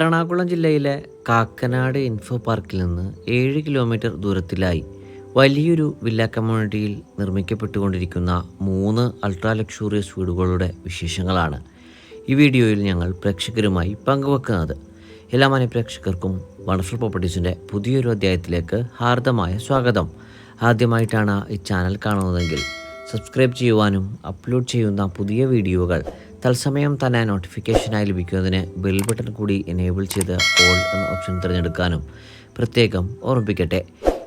എറണാകുളം ജില്ലയിലെ കാക്കനാട് ഇൻഫോ പാർക്കിൽ നിന്ന് ഏഴ് കിലോമീറ്റർ ദൂരത്തിലായി വലിയൊരു വില്ല കമ്മ്യൂണിറ്റിയിൽ നിർമ്മിക്കപ്പെട്ടുകൊണ്ടിരിക്കുന്ന മൂന്ന് അൾട്രാ ലക്ഷൂറിയസ് വീടുകളുടെ വിശേഷങ്ങളാണ് ഈ വീഡിയോയിൽ ഞങ്ങൾ പ്രേക്ഷകരുമായി പങ്കുവെക്കുന്നത്. എല്ലാ മാന്യ പ്രേക്ഷകർക്കും വണ്ടർഫുൾ പ്രോപ്പർട്ടീസിന്റെ പുതിയൊരു അധ്യായത്തിലേക്ക് ഹാർദമായ സ്വാഗതം. ആദ്യമായിട്ടാണ് ഈ ചാനൽ കാണുന്നതെങ്കിൽ സബ്സ്ക്രൈബ് ചെയ്യുവാനും അപ്ലോഡ് ചെയ്യുന്ന പുതിയ വീഡിയോകൾ തത്സമയം തന്നെ നോട്ടിഫിക്കേഷനായി ലഭിക്കുന്നതിന് ബെൽ ബട്ടൺ കൂടി എനേബിൾ ചെയ്ത് ഓൾ എന്ന ഓപ്ഷൻ തിരഞ്ഞെടുക്കാനും പ്രത്യേകം ഓർമ്മിപ്പിക്കട്ടെ.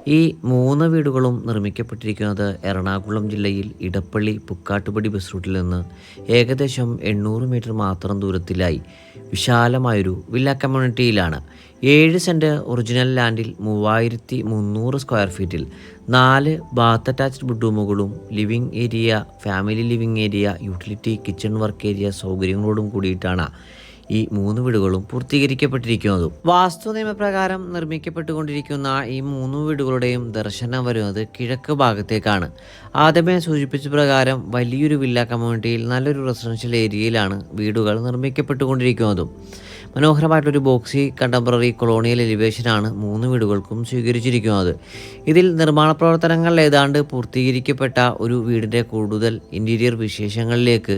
ഈ മൂന്ന് വീടുകളും നിർമ്മിക്കപ്പെട്ടിരിക്കുന്നത് എറണാകുളം ജില്ലയിൽ ഇടപ്പള്ളി പുക്കാട്ടുപടി ബസ് റൂട്ടിൽ നിന്ന് ഏകദേശം എണ്ണൂറ് മീറ്റർ മാത്രം ദൂരത്തിലായി. വിശാലമായൊരു വില്ല കമ്മ്യൂണിറ്റിയിലാണ് ഏഴ് സെന്റ് ഒറിജിനൽ ലാൻഡിൽ മൂവായിരത്തി മുന്നൂറ് സ്ക്വയർ ഫീറ്റിൽ നാല് bath attached ബെഡ്റൂമുകളും living area family living area utility kitchen work area സൗകര്യങ്ങളോടും കൂടിയിട്ടാണ്. ഈ മൂന്ന് വീടുകളും പൂർത്തീകരിക്കപ്പെട്ടിരിക്കുന്നതും വാസ്തു നിയമപ്രകാരം നിർമ്മിക്കപ്പെട്ടുകൊണ്ടിരിക്കുന്ന ഈ മൂന്ന് വീടുകളുടെയും ദർശനം വരുന്നത് കിഴക്ക് ഭാഗത്തേക്കാണ്. ആദ്യമേ സൂചിപ്പിച്ച പ്രകാരം വലിയൊരു വില്ല കമ്മ്യൂണിറ്റിയിൽ നല്ലൊരു റെസിഡൻഷ്യൽ ഏരിയയിലാണ് വീടുകൾ നിർമ്മിക്കപ്പെട്ടുകൊണ്ടിരിക്കുന്നതും. മനോഹരമായിട്ടൊരു ബോക്സി കണ്ടംപററി കൊളോണിയൽ എലിവേഷനാണ് മൂന്ന് വീടുകൾക്കും സ്വീകരിച്ചിരിക്കുന്നത്. ഇതിൽ നിർമ്മാണ പ്രവർത്തനങ്ങൾ ഏതാണ്ട് പൂർത്തീകരിക്കപ്പെട്ട ഒരു വീടിന്റെ കൂടുതൽ ഇന്റീരിയർ വിശേഷങ്ങളിലേക്ക്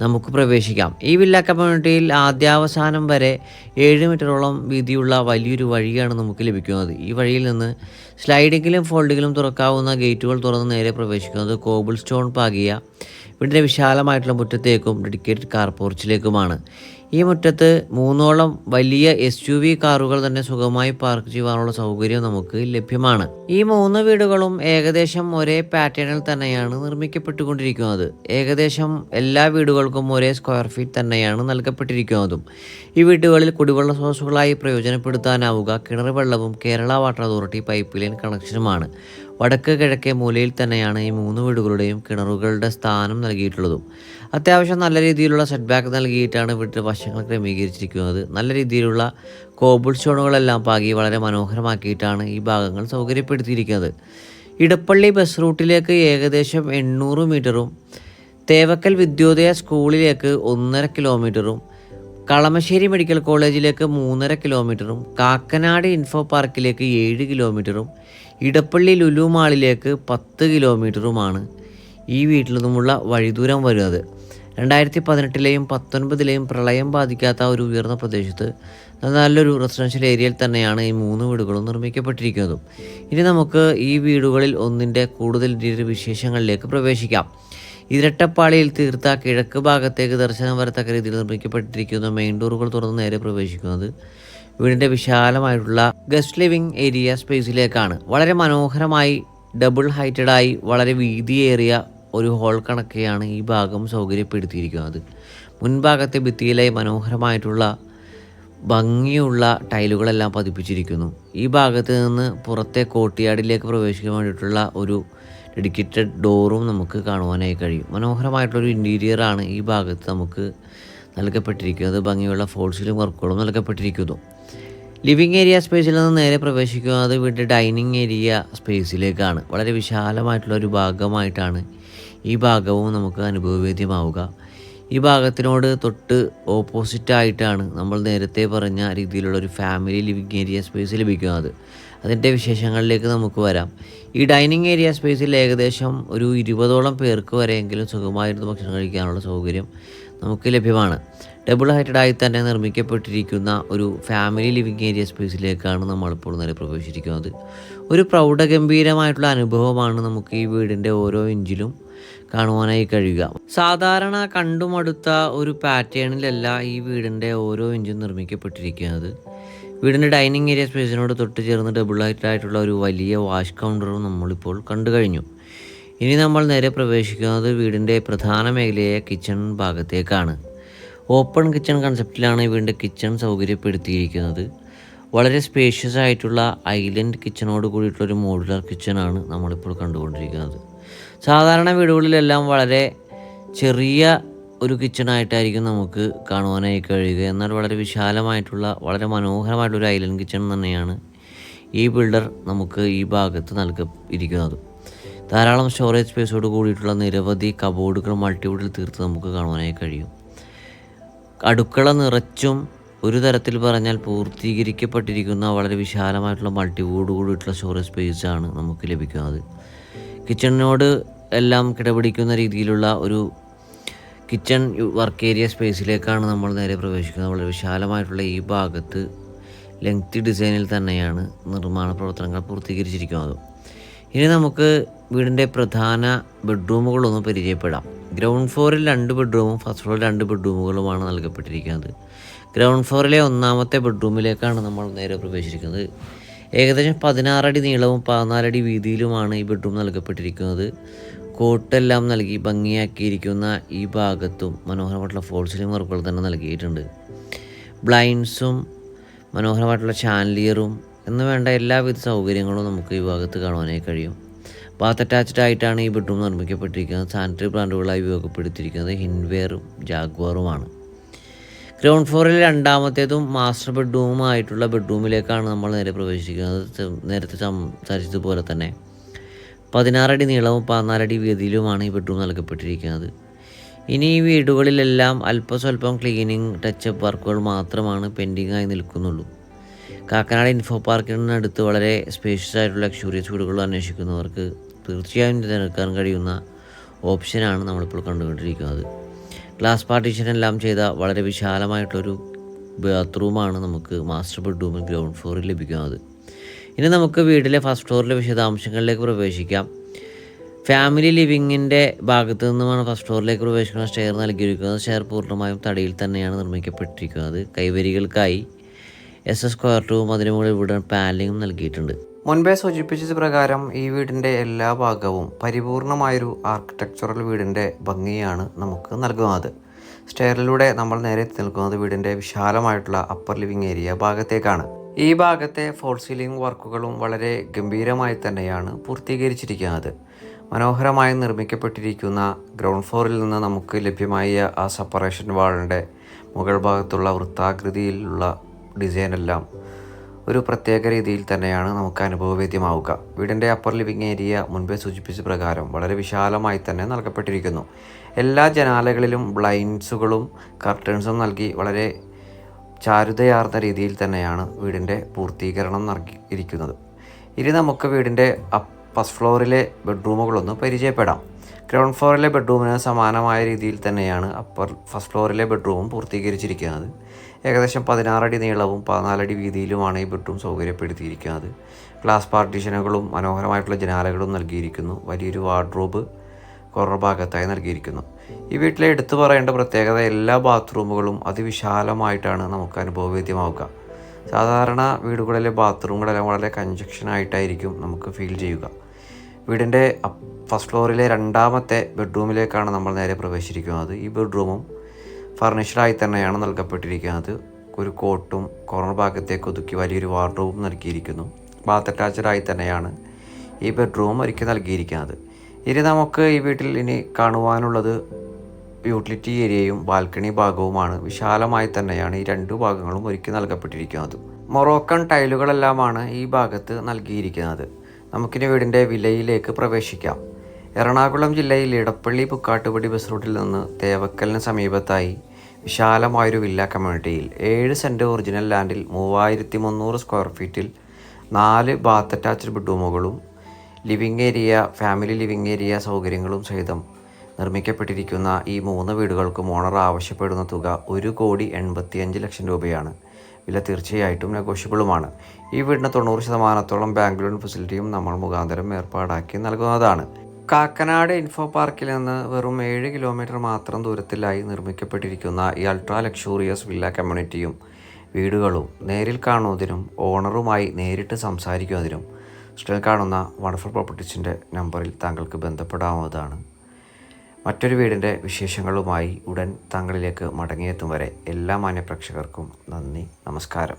നമുക്ക് പ്രവേശിക്കാം. ഈ വില്ല കമ്മ്യൂണിറ്റിയിൽ ആദ്യാവസാനം വരെ ഏഴ് മീറ്ററോളം വീതിയുള്ള വലിയൊരു വഴിയാണ് നമുക്ക് ലഭിക്കുന്നത്. ഈ വഴിയിൽ നിന്ന് സ്ലൈഡിങ്ങിലും ഫോൾഡിങ്ങിലും തുറക്കാവുന്ന ഗേറ്റുകൾ തുറന്ന് നേരെ പ്രവേശിക്കുന്നത് കോബിൾ സ്റ്റോൺ പാകിയ വീടിന്റെ വിശാലമായിട്ടുള്ള മുറ്റത്തേക്കും ഡെഡിക്കേറ്റഡ് കാർ പോർച്ചിലേക്കുമാണ് ഈ മുറ്റത്ത് മൂന്നോളം വലിയ എസ് യു വി കാറുകൾ തന്നെ സുഖമായി പാർക്ക് ചെയ്യുവാനുള്ള സൗകര്യം നമുക്ക് ലഭ്യമാണ്. ഈ മൂന്ന് വീടുകളും ഏകദേശം ഒരേ പാറ്റേണിൽ തന്നെയാണ് നിർമ്മിക്കപ്പെട്ടുകൊണ്ടിരിക്കുന്നത്. ഏകദേശം എല്ലാ വീടുകൾക്കും ഒരേ സ്ക്വയർ ഫീറ്റ് തന്നെയാണ് നൽകപ്പെട്ടിരിക്കുന്നതും. ഈ വീടുകളിൽ കുടിവെള്ള സ്രോതസ്സുകളായി പ്രയോജനപ്പെടുത്താനാവുക. കിണർ വെള്ളവും Kerala water authority pipe line കണക്ഷനുമാണ് വടക്ക് കിഴക്കേ മൂലയിൽ തന്നെയാണ് ഈ മൂന്ന് വീടുകളുടെയും കിണറുകളുടെ സ്ഥാനം നൽകിയിട്ടുള്ളതും. അത്യാവശ്യം നല്ല രീതിയിലുള്ള സെറ്റ് ബാക്ക് നൽകിയിട്ടാണ് വീട്ടിൽ വശങ്ങൾ ക്രമീകരിച്ചിരിക്കുന്നത്. നല്ല രീതിയിലുള്ള കോബിൾ സ്റ്റോണുകളെല്ലാം പാകി വളരെ മനോഹരമാക്കിയിട്ടാണ് ഈ ഭാഗങ്ങൾ സൗകര്യപ്പെടുത്തിയിരിക്കുന്നത്. ഇടപ്പള്ളി ബസ് റൂട്ടിലേക്ക് ഏകദേശം എണ്ണൂറ് മീറ്ററും തേവക്കൽ വിദ്യോദയ സ്കൂളിലേക്ക് ഒന്നര കിലോമീറ്ററും കളമശ്ശേരി മെഡിക്കൽ കോളേജിലേക്ക് മൂന്നര കിലോമീറ്ററും കാക്കനാട് ഇൻഫോ പാർക്കിലേക്ക് ഏഴ് കിലോമീറ്ററും ഇടപ്പള്ളി ലുലു മാളിലേക്ക് പത്ത് കിലോമീറ്ററുമാണ് ഈ വീട്ടിൽ നിന്നുമുള്ള വഴിദൂരം വരുന്നത്. രണ്ടായിരത്തി പതിനെട്ടിലെയും പത്തൊൻപതിലെയും പ്രളയം ബാധിക്കാത്ത ഒരു ഉയർന്ന പ്രദേശത്ത് നല്ലൊരു റെസിഡൻഷ്യൽ ഏരിയയിൽ തന്നെയാണ് ഈ മൂന്ന് വീടുകളും നിർമ്മിക്കപ്പെട്ടിരിക്കുന്നതും. ഇനി നമുക്ക് ഈ വീടുകളിൽ ഒന്നിന്റെ കൂടുതൽ വിശേഷങ്ങളിലേക്ക് പ്രവേശിക്കാം. ഇരട്ടപ്പാളിയിൽ തീർത്ത കിഴക്ക് ഭാഗത്തേക്ക് ദർശനം വരത്തക്ക രീതിയിൽ നിർമ്മിക്കപ്പെട്ടിരിക്കുന്ന മെയിൻ ഡോറുകൾ തുറന്ന് നേരെ പ്രവേശിക്കുന്നത് വീടിന്റെ വിശാലമായിട്ടുള്ള ഗസ്റ്റ് ലിവിംഗ് ഏരിയ സ്പേസിലേക്കാണ്. വളരെ മനോഹരമായി ഡബിൾ ഹൈറ്റഡായി വളരെ വീതിയേറിയ ഒരു ഹോൾ കണക്കെയാണ് ഈ ഭാഗം സൗകര്യപ്പെടുത്തിയിരിക്കുന്നത്. മുൻഭാഗത്തെ ഭിത്തിയിലെ മനോഹരമായിട്ടുള്ള ഭംഗിയുള്ള ടൈലുകളെല്ലാം പതിപ്പിച്ചിരിക്കുന്നു. ഈ ഭാഗത്ത് നിന്ന് പുറത്തെ കോട്ടിയാടിലേക്ക് പ്രവേശിക്കാൻ വേണ്ടിയിട്ടുള്ള ഒരു ഡെഡിക്കേറ്റഡ് ഡോറും നമുക്ക് കാണുവാനായി കഴിയും. മനോഹരമായിട്ടുള്ളൊരു ഇന്റീരിയറാണ് ഈ ഭാഗത്ത് നമുക്ക് നൽകപ്പെട്ടിരിക്കുന്നത് ഭംഗിയുള്ള ഫോൾസിലും വർക്കുകളും നൽകപ്പെട്ടിരിക്കുന്നു. ലിവിങ് ഏരിയ സ്പേസിൽ നിന്ന് നേരെ പ്രവേശിക്കുന്നത് വീട്ടിൽ ഡൈനിങ് ഏരിയ സ്പേസിലേക്കാണ്. വളരെ വിശാലമായിട്ടുള്ള ഒരു ഭാഗമായിട്ടാണ് ഈ ഭാഗവും നമുക്ക് അനുഭവവേദ്യമാവുക. ഈ ഭാഗത്തിനോട് തൊട്ട് ഓപ്പോസിറ്റായിട്ടാണ് നമ്മൾ നേരത്തെ പറഞ്ഞ രീതിയിലുള്ള ഒരു ഫാമിലി ലിവിങ് ഏരിയ സ്പേസ് ലഭിക്കുന്നത് അതിന്റെ വിശേഷങ്ങളിലേക്ക് നമുക്ക് വരാം. ഈ ഡൈനിങ് ഏരിയ സ്പേസിൽ ഏകദേശം ഒരു ഇരുപതോളം പേർക്ക് വരെയെങ്കിലും സുഖമായിരുന്നു ഭക്ഷണം കഴിക്കാനുള്ള സൗകര്യം. നമുക്ക് ലഭ്യമാണ്. ഡബിൾ ഹൈറ്റഡായി തന്നെ നിർമ്മിക്കപ്പെട്ടിരിക്കുന്ന ഒരു ഫാമിലി ലിവിങ് ഏരിയ സ്പേസിലേക്കാണ് നമ്മളിപ്പോൾ നേരെ പ്രവേശിച്ചിരിക്കുന്നത്. ഒരു പ്രൗഢഗംഭീരമായിട്ടുള്ള അനുഭവമാണ് നമുക്ക് ഈ വീടിന്റെ ഓരോ ഇഞ്ചിലും കാണുവാനായി കഴിയുക. സാധാരണ കണ്ടുമടുത്ത ഒരു പാറ്റേണിലല്ല ഈ വീടിന്റെ ഓരോ ഇഞ്ചും നിർമ്മിക്കപ്പെട്ടിരിക്കുന്നത്. വീടിന്റെ ഡൈനിങ് ഏരിയ സ്പേസിനോട് തൊട്ട് ചേർന്ന് ഡബിൾ ഹൈറ്റഡ് ആയിട്ടുള്ള ഒരു വലിയ വാഷ് കൗണ്ടറും നമ്മളിപ്പോൾ കണ്ടു കഴിഞ്ഞു. ഇനി നമ്മൾ നേരെ പ്രവേശിക്കുന്നത് വീടിന്റെ പ്രധാന മേഖലയായ കിച്ചൺ ഭാഗത്തേക്കാണ്. ഓപ്പൺ കിച്ചൺ കൺസെപ്റ്റിലാണ് വീടിന്റെ കിച്ചൺ സൗകര്യപ്പെടുത്തിയിരിക്കുന്നത്. വളരെ സ്പേഷ്യസ് ആയിട്ടുള്ള ഐലൻഡ് കിച്ചണോട് കൂടിയിട്ടുള്ള ഒരു മോഡുലാർ കിച്ചണാണ് നമ്മളിപ്പോൾ കണ്ടുകൊണ്ടിരിക്കുന്നത്. സാധാരണ വീടുകളിലെല്ലാം വളരെ ചെറിയ ഒരു കിച്ചണായിട്ടായിരിക്കും നമുക്ക് കാണുവാനായി കഴിയുക. എന്നാൽ വളരെ വിശാലമായിട്ടുള്ള വളരെ മനോഹരമായിട്ടുള്ള ഒരു ഐലൻഡ് കിച്ചൺ തന്നെയാണ് ഈ ബിൽഡർ നമുക്ക് ഈ ഭാഗത്ത് നൽകിയിരിക്കുന്നത് ധാരാളം സ്റ്റോറേജ് സ്പേസോട് കൂടിയിട്ടുള്ള നിരവധി കബോർഡുകൾ മൾട്ടിവുഡിൽ തീർത്ത് നമുക്ക് കാണുവാനായി കഴിയും. അടുക്കള നിറച്ചും ഒരു തരത്തിൽ പറഞ്ഞാൽ പൂർത്തീകരിക്കപ്പെട്ടിരിക്കുന്ന വളരെ വിശാലമായിട്ടുള്ള മൾട്ടിവൂഡ് കൂടിയിട്ടുള്ള സ്റ്റോറേജ് സ്പേസാണ് നമുക്ക് ലഭിക്കുന്നത്. കിച്ചണിനോട് എല്ലാം കിടപിടിക്കുന്ന രീതിയിലുള്ള ഒരു കിച്ചൺ വർക്ക് ഏരിയ സ്പേസിലേക്കാണ് നമ്മൾ നേരെ പ്രവേശിക്കുന്നത്. വളരെ വിശാലമായിട്ടുള്ള ഈ ഭാഗത്ത് ലെങ്തി ഡിസൈനിൽ തന്നെയാണ് നിർമ്മാണ പ്രവർത്തനങ്ങൾ പൂർത്തീകരിച്ചിരിക്കുന്നത്. ഇനി നമുക്ക് വീടിന്റെ പ്രധാന ബെഡ്റൂമുകളൊന്ന് പരിചയപ്പെടാം. ഗ്രൗണ്ട് ഫ്ലോറിൽ രണ്ട് ബെഡ്റൂമും ഫസ്റ്റ് ഫ്ലോറിൽ രണ്ട് ബെഡ്റൂമുകളുമാണ് നൽകപ്പെട്ടിരിക്കുന്നത്. ഗ്രൗണ്ട് ഫ്ലോറിലെ ഒന്നാമത്തെ ബെഡ്റൂമിലേക്കാണ് നമ്മൾ നേരെ പ്രവേശിക്കുന്നത്. ഏകദേശം പതിനാറടി നീളവും പതിനാലടി വീതിയിലുമാണ് ഈ ബെഡ്റൂം നൽകപ്പെട്ടിരിക്കുന്നത്. കോട്ടെല്ലാം നൽകി ഭംഗിയാക്കിയിരിക്കുന്ന ഈ ഭാഗത്തും മനോഹരമായിട്ടുള്ള ഫോൾ സീലിംഗ് വർക്കുകൾ തന്നെ നൽകിയിട്ടുണ്ട്. ബ്ലൈൻഡ്സും മനോഹരമായിട്ടുള്ള ചാൻലിയറും എന്ന് വേണ്ട എല്ലാവിധ സൗകര്യങ്ങളും നമുക്ക് ഈ ഭാഗത്ത് കാണുവാനായി കഴിയും. ബാത്ത് അറ്റാച്ച്ഡ് ആയിട്ടാണ് ഈ ബെഡ്റൂം നിർമ്മിക്കപ്പെട്ടിരിക്കുന്നത്. സാനിറ്ററി പ്ലാന്റുകളായി ഉപയോഗപ്പെടുത്തിയിരിക്കുന്നത് ഹിൻവെയറും ജാഗ്വാറുമാണ് ഗ്രൗണ്ട് ഫ്ലോറിൽ രണ്ടാമത്തേതും മാസ്റ്റർ ബെഡ്റൂമുമായിട്ടുള്ള ബെഡ്റൂമിലേക്കാണ് നമ്മൾ നേരെ പ്രവേശിക്കുന്നത്. നേരത്തെ സംസാരിച്ചതുപോലെ തന്നെ. പതിനാറടി നീളവും പതിനാലടി വീതിയിലുമാണ് ഈ ബെഡ്റൂം നൽകപ്പെട്ടിരിക്കുന്നത്. ഇനി ഈ വീടുകളിലെല്ലാം അല്പസ്വല്പം ക്ലീനിങ് ടച്ചപ്പ് വർക്കുകൾ മാത്രമാണ് പെൻഡിങ്ങായി നിൽക്കുന്നുള്ളൂ. കാക്കനാട് ഇൻഫോ പാർക്കിനടുത്ത് വളരെ സ്പേഷ്യസ് ആയിട്ടുള്ള ലക്ഷൂറിയസ് വീടുകൾ അന്വേഷിക്കുന്നവർക്ക് തീർച്ചയായും തിരഞ്ഞെടുക്കാൻ കഴിയുന്ന ഓപ്ഷനാണ് നമ്മളിപ്പോൾ കണ്ടുകൊണ്ടിരിക്കുന്നത്. ഗ്ലാസ് പാർട്ടീഷൻ എല്ലാം ചെയ്ത വളരെ വിശാലമായിട്ടൊരു ബാത്റൂമാണ് നമുക്ക് മാസ്റ്റർ ബെഡ്റൂമിൽ ഗ്രൗണ്ട് ഫ്ലോറിൽ ലഭിക്കുന്നത്. ഇനി നമുക്ക് വീട്ടിലെ ഫസ്റ്റ് ഫ്ലോറിലെ വിശദാംശങ്ങളിലേക്ക് പ്രവേശിക്കാം. ഫാമിലി ലിവിങ്ങിന്റെ ഭാഗത്തു നിന്നുമാണ് ഫസ്റ്റ് ഫ്ലോറിലേക്ക് പ്രവേശിക്കുന്ന സ്റ്റെയർ നൽകിയിരിക്കുന്നത്. സ്റ്റെയർ പൂർണമായും തടിയിൽ തന്നെയാണ് നിർമ്മിക്കപ്പെട്ടിരിക്കുന്നത്. കൈവരികൾക്കായി എസ് എസ് സ്ക്വയർ ടൂവും അതിന് മുകളിൽ പാനലിങ്ങും നൽകിയിട്ടുണ്ട്. മുൻപേ സൂചിപ്പിച്ചത് പ്രകാരം ഈ വീടിന്റെ എല്ലാ ഭാഗവും പരിപൂർണമായൊരു ആർക്കിടെക്ചറൽ വീടിന്റെ ഭംഗിയാണ് നമുക്ക് നൽകുന്നത്. സ്റ്റെയറിലൂടെ നമ്മൾ നേരെ എത്തി നിൽക്കുന്നത് വീടിന്റെ വിശാലമായിട്ടുള്ള അപ്പർ ലിവിങ് ഏരിയ ഭാഗത്തേക്കാണ്. ഈ ഭാഗത്തെ ഫോൾ സീലിംഗ് വർക്കുകളും വളരെ ഗംഭീരമായി തന്നെയാണ് പൂർത്തീകരിച്ചിരിക്കുന്നത്. മനോഹരമായി നിർമ്മിക്കപ്പെട്ടിരിക്കുന്ന ഗ്രൗണ്ട് ഫ്ലോറിൽ നിന്ന് നമുക്ക് ലഭ്യമായ ആ സെപ്പറേഷൻ വാളിന്റെ മുകൾ ഭാഗത്തുള്ള വൃത്താകൃതിയിലുള്ള ഡിസൈനെല്ലാം ഒരു പ്രത്യേക രീതിയിൽ തന്നെയാണ് നമുക്ക് അനുഭവവേദ്യമാവുക. വീടിന്റെ അപ്പർ ലിവിങ് ഏരിയ മുൻപേ സൂചിപ്പിച്ച പ്രകാരം വളരെ വിശാലമായി തന്നെ നൽകപ്പെട്ടിരിക്കുന്നു. എല്ലാ ജനാലകളിലും ബ്ലൈൻഡ്സുകളും കർട്ടൻസും നൽകി വളരെ ചാരുതയാർന്ന രീതിയിൽ തന്നെയാണ് വീടിന്റെ പൂർത്തീകരണം നൽകിയിരിക്കുന്നത് ഇനി നമുക്ക് വീടിന്റെ ഫസ്റ്റ് ഫ്ലോറിലെ ബെഡ്റൂമുകളൊന്ന് പരിചയപ്പെടാം. ഗ്രൗണ്ട് ഫ്ലോറിലെ ബെഡ്റൂമിന് സമാനമായ രീതിയിൽ തന്നെയാണ് അപ്പർ ഫസ്റ്റ് ഫ്ലോറിലെ ബെഡ്റൂമും പൂർത്തീകരിച്ചിരിക്കുന്നത്. ഏകദേശം പതിനാറടി നീളവും പതിനാലടി വീതിയിലുമാണ് ഈ ബെഡ്റൂം സൗകര്യപ്പെടുത്തിയിരിക്കുന്നത്. ഗ്ലാസ് പാർട്ടീഷനുകളും മനോഹരമായിട്ടുള്ള ജനാലകളും നൽകിയിരിക്കുന്നു. വലിയൊരു വാർഡ്രോബ് കോർണർ ഭാഗത്തായി നൽകിയിരിക്കുന്നു. ഈ വീട്ടിലെ എടുത്തു പറയേണ്ട പ്രത്യേകത എല്ലാ ബാത്റൂമുകളും അതിവിശാലമായിട്ടാണ് നമുക്ക് അനുഭവവേദ്യമാവുക. സാധാരണ വീടുകളിലെ ബാത്റൂമുകളെല്ലാം വളരെ കഞ്ചക്ഷനായിട്ടായിരിക്കും നമുക്ക് ഫീൽ ചെയ്യുക. വീടിന്റെ ഫസ്റ്റ് ഫ്ലോറിലെ രണ്ടാമത്തെ ബെഡ്റൂമിലേക്കാണ് നമ്മൾ നേരെ പ്രവേശിച്ചിരിക്കുന്നത്. ഈ ബെഡ്റൂമും ഫർണിഷ്ഡായി തന്നെയാണ് നൽകപ്പെട്ടിരിക്കുന്നത്. ഒരു കോട്ടും കോർണർ ഭാഗത്തേക്ക് ഒതുക്കി വലിയൊരു വാർഡ്രോബും നൽകിയിരിക്കുന്നു. ബാത്ത് അറ്റാച്ചഡായി തന്നെയാണ് ഈ ബെഡ്റൂം ഒരുക്കി നൽകിയിരിക്കുന്നത്. ഇനി നമുക്ക് ഈ വീട്ടിൽ ഇനി കാണുവാനുള്ളത് യൂട്ടിലിറ്റി ഏരിയയും ബാൽക്കണി ഭാഗവുമാണ്. വിശാലമായി തന്നെയാണ് ഈ രണ്ട് ഭാഗങ്ങളും ഒരുക്കി നൽകപ്പെട്ടിരിക്കുന്നത്. മൊറോക്കൺ ടൈലുകളെല്ലാമാണ് ഈ ഭാഗത്ത് നൽകിയിരിക്കുന്നത്. നമുക്കിനി വീടിന്റെ വിലയിലേക്ക് പ്രവേശിക്കാം. എറണാകുളം ജില്ലയിൽ ഇടപ്പള്ളി പുക്കാട്ടുപടി ബസ് റൂട്ടിൽ നിന്ന് തേവക്കലിന് സമീപത്തായി വിശാലമായൊരു വില്ല കമ്മ്യൂണിറ്റിയിൽ ഏഴ് സെന്റ് ഒറിജിനൽ ലാൻഡിൽ മൂവായിരത്തി മുന്നൂറ് സ്ക്വയർ ഫീറ്റിൽ നാല് bath attached ബെഡ്റൂമുകളും living area family living area സൗകര്യങ്ങളും സഹിതം നിർമ്മിക്കപ്പെട്ടിരിക്കുന്ന ഈ മൂന്ന് വീടുകൾക്കും ഓണർ ആവശ്യപ്പെടുന്ന തുക ഒരു കോടി എൺപത്തിയഞ്ച് ലക്ഷം രൂപയാണ്. വില തീർച്ചയായിട്ടും നെഗോഷ്യബിളുമാണ് ഈ വീടിന് തൊണ്ണൂറ് ശതമാനത്തോളം ബാങ്ക് ലോൺ ഫെസിലിറ്റിയും നമ്മൾ മുഖാന്തരം ഏർപ്പാടാക്കി നൽകുന്നതാണ്. കാക്കനാട് ഇൻഫോ പാർക്കിൽ നിന്ന് വെറും ഏഴ് കിലോമീറ്റർ മാത്രം ദൂരത്തിലായി നിർമ്മിക്കപ്പെട്ടിരിക്കുന്ന ഈ അൾട്രാ ലക്ഷൂറിയസ് വില്ല കമ്മ്യൂണിറ്റിയും വീടുകളും നേരിൽ കാണുന്നതിനും ഓണറുമായി നേരിട്ട് സംസാരിക്കുന്നതിനും സ്റ്റിൽ കാണുന്ന വണ്ടർഫുൾ പ്രോപ്പർട്ടീസിന്റെ നമ്പറിൽ താങ്കൾക്ക് ബന്ധപ്പെടാവുന്നതാണ്. മറ്റൊരു വീടിന്റെ വിശേഷങ്ങളുമായി ഉടൻ താങ്കളിലേക്ക് മടങ്ങിയെത്തും വരെ എല്ലാ മാന്യപ്രേക്ഷകർക്കും നന്ദി നമസ്കാരം.